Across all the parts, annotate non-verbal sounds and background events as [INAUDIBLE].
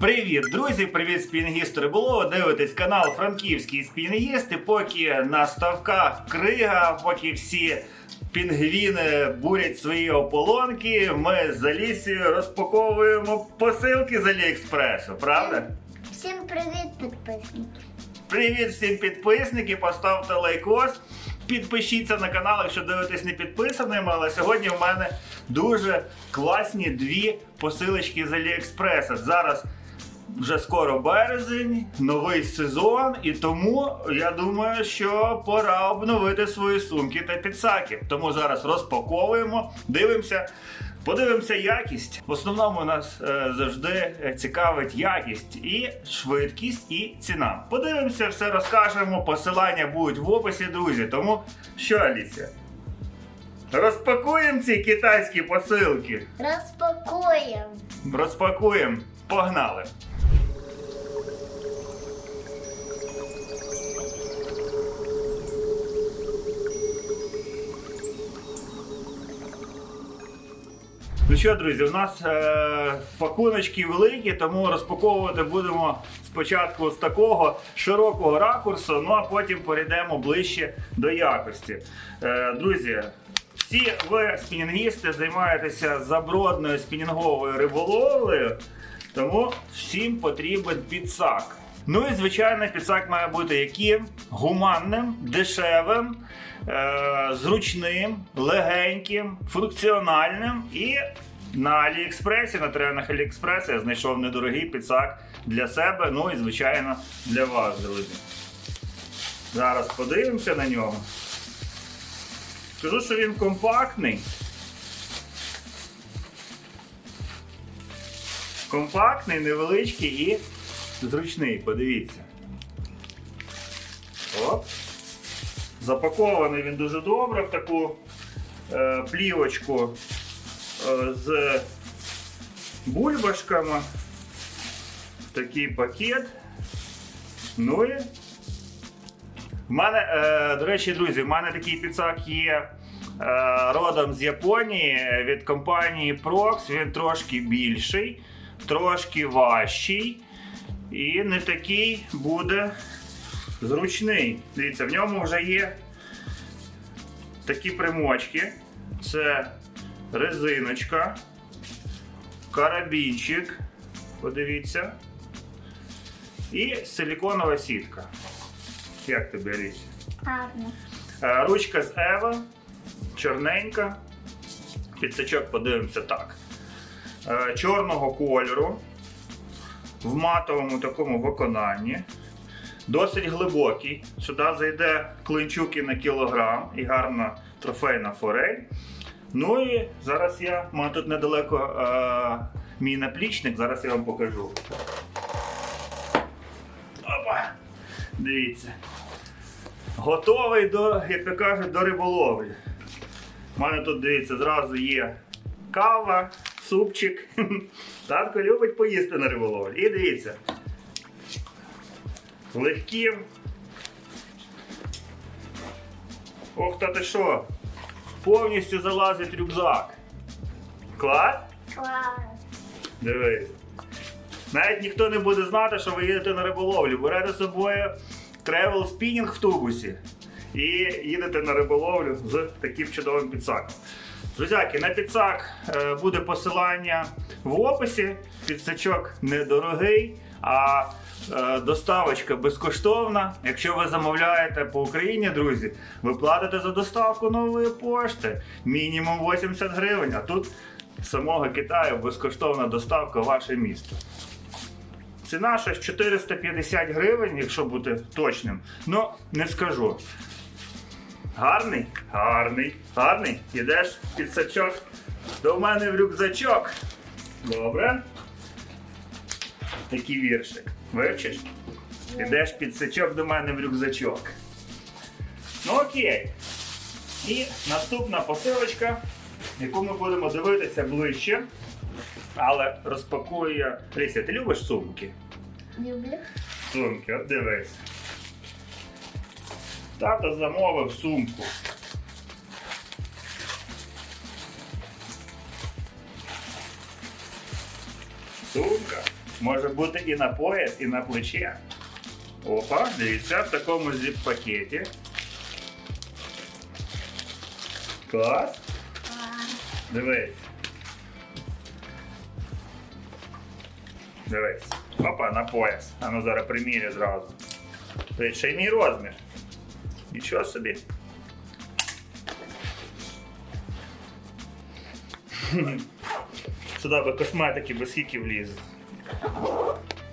Привіт, друзі! Привіт, спінгісти риболова. Дивитесь канал Франківський спінгіст. І поки на ставках крига, поки всі пінгвіни бурять свої ополонки, ми з Алісією розпаковуємо посилки з Аліекспресу, правда? Всім привіт, підписники. Привіт всім підписники, поставте лайкос. Підпишіться на канал, якщо дивитесь не підписаними, але сьогодні в мене дуже класні дві посилочки з Аліекспреса. Зараз вже скоро березень, новий сезон, і тому я думаю, що пора обновити свої сумки та підсаки. Тому зараз розпаковуємо, дивимося. Подивимося якість. В основному нас е, завжди е, цікавить якість і швидкість, і ціна. Подивимося, все розкажемо. Посилання будуть в описі, друзі. Тому що, Аліція? Розпакуємо ці китайські посилки. Розпакуємо. Розпакуємо. Погнали! Ну що, друзі, у нас е, пакуночки великі, тому розпаковувати будемо спочатку з такого широкого ракурсу, ну а потім перейдемо ближче до якості. Е, друзі, всі ви спінінгісти займаєтеся забродною спінінговою риболовлею, тому всім потрібен підсак. Ну і звичайно, підсак має бути яким? Гуманним, дешевим, зручним, легеньким, функціональним. І на Аліекспресі, на тренах Аліекспресу я знайшов недорогий підсак для себе, ну і звичайно для вас, друзі. Зараз подивимося на нього. Скажу, що він компактний. Компактний, невеличкий і зручний, подивіться. Оп. Запакований він дуже добре в таку е, плівочку е, з бульбашками. Такий пакет. Ну і в мене, е, до речі, друзі, в мене такий підсак є е, родом з Японії від компанії Prox. Він трошки більший, трошки важчий і не такий буде зручний. Дивіться, в ньому вже є такі примочки. Це резиночка, карабінчик. Подивіться. І силіконова сітка. Як тобі, Алісі? Гарно. Е, Ручка з Ева, чорненька. Підсачок подивимося так. Е, Чорного кольору. В матовому такому виконанні. Досить глибокий. Сюди зайде клинчуки на кілограм і гарна трофейна форель. Ну і зараз я, у мене тут недалеко е, мій наплічник, зараз я вам покажу. Опа! Дивіться. Готовий до, як то кажуть, до риболовлі. У мене тут, дивіться, зразу є кава, супчик. [LAUGHS] Татко любить поїсти на риболовлі. І дивіться. Легкі. Ох, та ти що? Повністю залазить рюкзак. Клас? Клас. Дивись. Навіть ніхто не буде знати, що ви їдете на риболовлю. Берете з собою тревел спінінг в тубусі і їдете на риболовлю з таким чудовим підсаком. Друзяки, на підсак е, буде посилання в описі. Підсачок недорогий, а доставочка безкоштовна. Якщо ви замовляєте по Україні, друзі, ви платите за доставку нової пошти мінімум 80 гривень. А тут з самого Китаю безкоштовна доставка в ваше місто. Ціна щось 450 гривень, якщо бути точним. Ну, не скажу. Гарний? Гарний. Гарний. Ідеш під сачок до мене в рюкзачок. Добре. Такий віршик. Вивчиш? Ідеш під сачок до мене в рюкзачок. Ну окей. І наступна посилочка, яку ми будемо дивитися ближче. Але розпакую я. Ліся, ти любиш сумки? Люблю. Сумки, от дивись. Тато замовив сумку. може бути і на пояс, і на плече. Опа, дивіться, в такому зіп-пакеті. Клас. Клас. Дивись. Дивись. Опа, на пояс. А ну зараз примірю зразу. Дивись, ще й мій розмір. Нічого собі. Сюди би косметики без скільки влізе.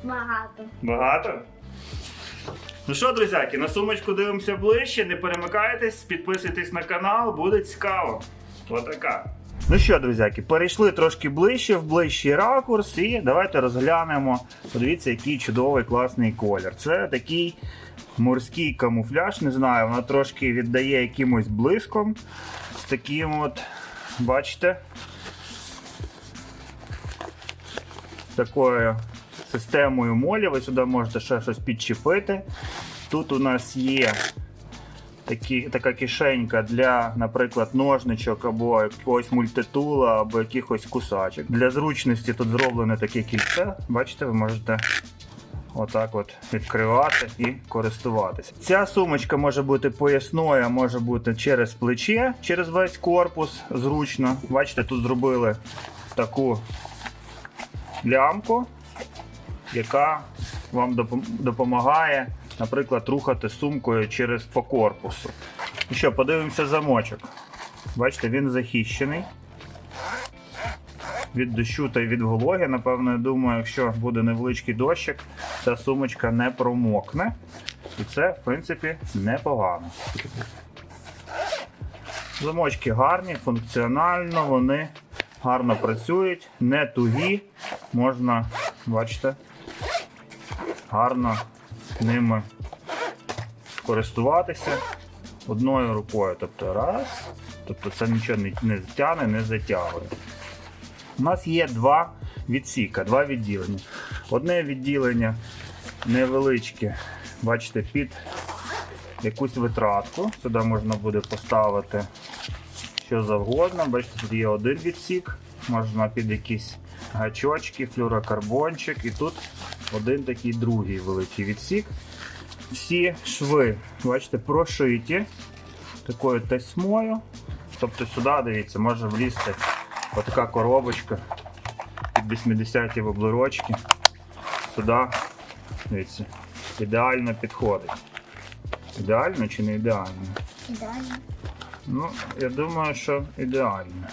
Багато. Багато? Ну що, друзяки, на сумочку дивимося ближче. Не перемикайтесь, підписуйтесь на канал, буде цікаво. Отака. Ну що, друзяки, перейшли трошки ближче в ближчий ракурс і давайте розглянемо. Подивіться, який чудовий класний колір. Це такий морський камуфляж, не знаю, воно трошки віддає якимось блиском. З таким от, бачите, такою системою молі. Ви сюди можете ще щось підчепити. Тут у нас є такі, така кишенька для, наприклад, ножничок або якогось мультитула, або якихось кусачок. Для зручності тут зроблене таке кільце. Бачите, ви можете отак от відкривати і користуватися. Ця сумочка може бути поясною, а може бути через плече, через весь корпус. Зручно. Бачите, тут зробили таку лямку, яка вам допомагає, наприклад, рухати сумкою через по корпусу. І що, подивимося замочок. Бачите, він захищений. Від дощу та від вологи, напевно, я думаю, якщо буде невеличкий дощик, ця сумочка не промокне. І це, в принципі, непогано. Замочки гарні, функціонально, вони гарно працюють, не тугі, можна, бачите, гарно ними користуватися одною рукою. Тобто раз, тобто це нічого не, не тягне, не затягує. У нас є два відсіка, два відділення. Одне відділення невеличке, бачите, під якусь витратку. Сюди можна буде поставити що завгодно. Бачите, тут є один відсік, можна під якісь гачочки, флюрокарбончик, і тут один такий другий великий відсік. Всі шви, бачите, прошиті такою тесьмою. Тобто сюди, дивіться, може влізти отака коробочка під 80-ті воблерочки. Сюди, дивіться, ідеально підходить. Ідеально чи не ідеально? Далі. Ну, я думаю, що ідеально.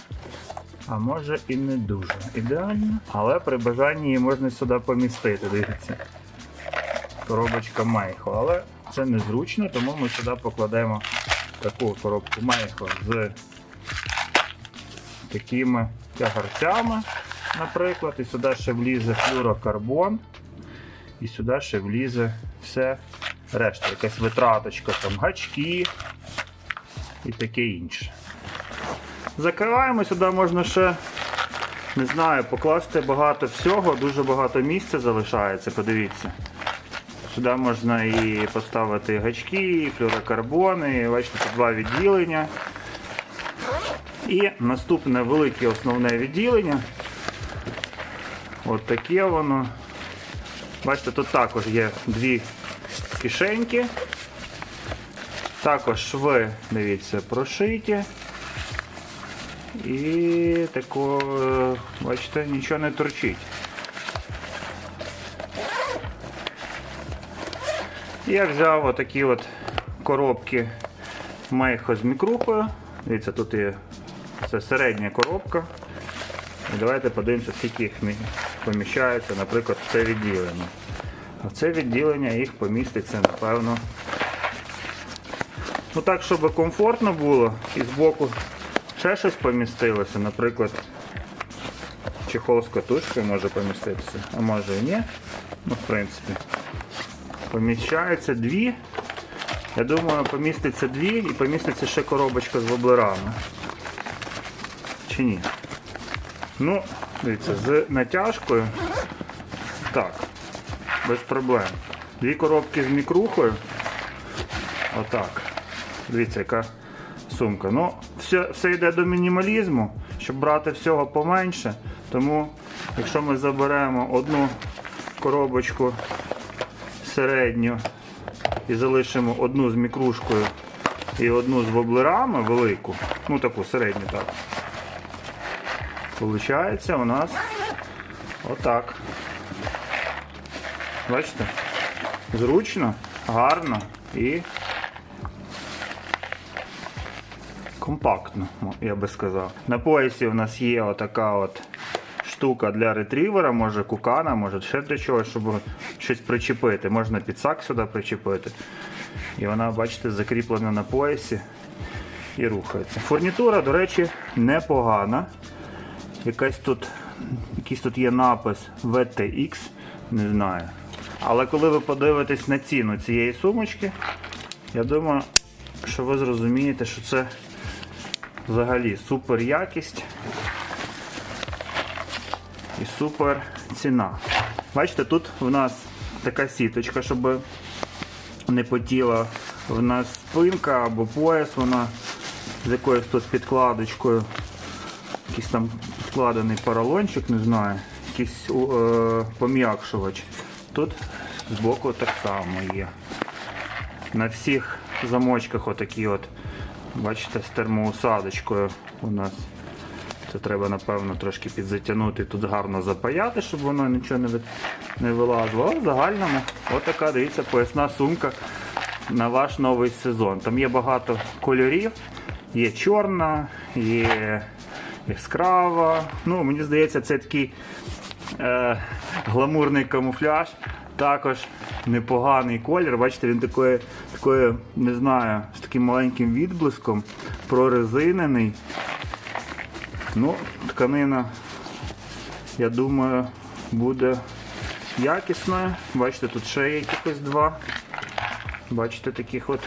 А може і не дуже ідеально. Але при бажанні її можна сюди помістити, дивіться. Коробочка Мейхо. Але це незручно, тому ми сюди покладемо таку коробку Мейхо з такими тягарцями, наприклад. І сюди ще влізе флюрокарбон. І сюди ще влізе все решта. Якась витраточка, там гачки і таке інше. Закриваємо, сюди можна ще, не знаю, покласти багато всього, дуже багато місця залишається, подивіться. Сюди можна і поставити гачки, флюрокарбони, бачите, тут два відділення. І наступне велике основне відділення. От таке воно. Бачите, тут також є дві кишеньки. Також шви, дивіться, прошиті. І тако, е, бачите, нічого не торчить. Я взяв отакі от коробки Мейхо з мікрухою. Дивіться, тут є це середня коробка. І давайте подивимося, скільки їх поміщається, наприклад, в це відділення. А це відділення їх поміститься, напевно, Ну так, щоб комфортно було і збоку ще щось помістилося, наприклад, чехол з катушкою може поміститися, а може і ні. Ну, в принципі, поміщаються дві. Я думаю, поміститься дві і поміститься ще коробочка з воблерами. Чи ні? Ну, дивіться, з натяжкою. Так, без проблем. Дві коробки з мікрухою. Отак. Дивіться, яка сумка. Ну, все, все йде до мінімалізму, щоб брати всього поменше. Тому, якщо ми заберемо одну коробочку середню і залишимо одну з мікрушкою і одну з воблерами велику, ну таку середню так. Получається у нас отак. Бачите? Зручно, гарно і компактно, я би сказав. На поясі у нас є отака от штука для ретрівера, може кукана, може ще для чогось, щоб щось причепити. Можна підсак сюди причепити. І вона, бачите, закріплена на поясі і рухається. Фурнітура, до речі, непогана. Якась тут, якийсь тут є напис VTX, не знаю. Але коли ви подивитесь на ціну цієї сумочки, я думаю, що ви зрозумієте, що це взагалі супер якість і супер ціна. Бачите, тут в нас така сіточка, щоб не потіла в нас спинка або пояс, вона з якоюсь тут підкладочкою. Якийсь там вкладений поролончик, не знаю, якийсь е, пом'якшувач. Тут збоку так само є. На всіх замочках отакі от, бачите, з термоусадочкою у нас. Це треба, напевно, трошки підзатягнути, тут гарно запаяти, щоб воно нічого не, від- не вилазило. А в загальному отака, дивіться, поясна сумка на ваш новий сезон. Там є багато кольорів, є чорна, є яскрава. Ну, мені здається, це такий е, гламурний камуфляж. Також непоганий колір. Бачите, він такої, такої, не знаю, з таким маленьким відблиском, прорезинений. Ну, тканина, я думаю, буде якісною. Бачите, тут ще є якихось два. Бачите, таких от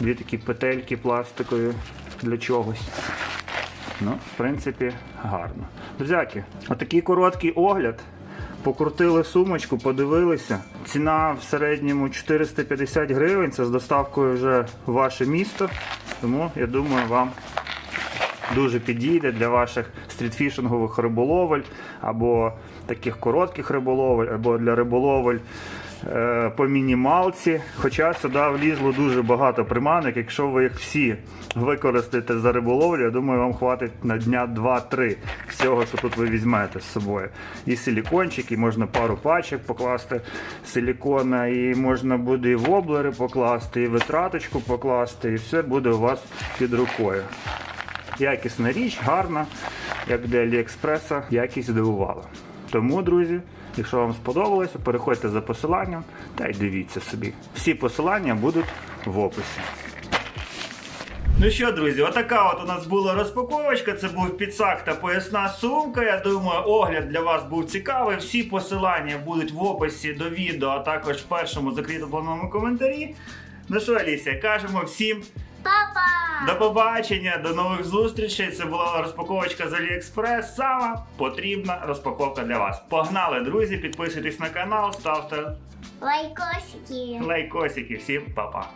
дві такі петельки пластикові для чогось. Ну, в принципі, гарно. Друзяки, отакий короткий огляд. Покрутили сумочку, подивилися. Ціна в середньому 450 гривень. Це з доставкою вже в ваше місто. Тому я думаю, вам дуже підійде для ваших стрітфішингових риболовель, або таких коротких риболовель, або для риболовель е, по мінімалці. Хоча сюди влізло дуже багато приманок. Якщо ви їх всі використаєте за риболовлю, я думаю, вам хватить на дня 2-3 всього, що тут ви візьмете з собою. І силікончик, і можна пару пачок покласти силікона, і можна буде і воблери покласти, і витраточку покласти, і все буде у вас під рукою. Якісна річ, гарна, як для Аліекспреса, якість здивувала. Тому, друзі, якщо вам сподобалося, переходьте за посиланням та й дивіться собі. Всі посилання будуть в описі. Ну що, друзі, отака от у нас була розпаковочка. Це був підсак та поясна сумка. Я думаю, огляд для вас був цікавий. Всі посилання будуть в описі до відео, а також в першому закритому коментарі. Ну що, Алісія, кажемо всім Папа! до побачення, до нових зустрічей. Це була розпаковочка з AliExpress. Сама потрібна розпаковка для вас. Погнали, друзі! Підписуйтесь на канал, ставте Лайкосики! лайкосики. Всім па-па!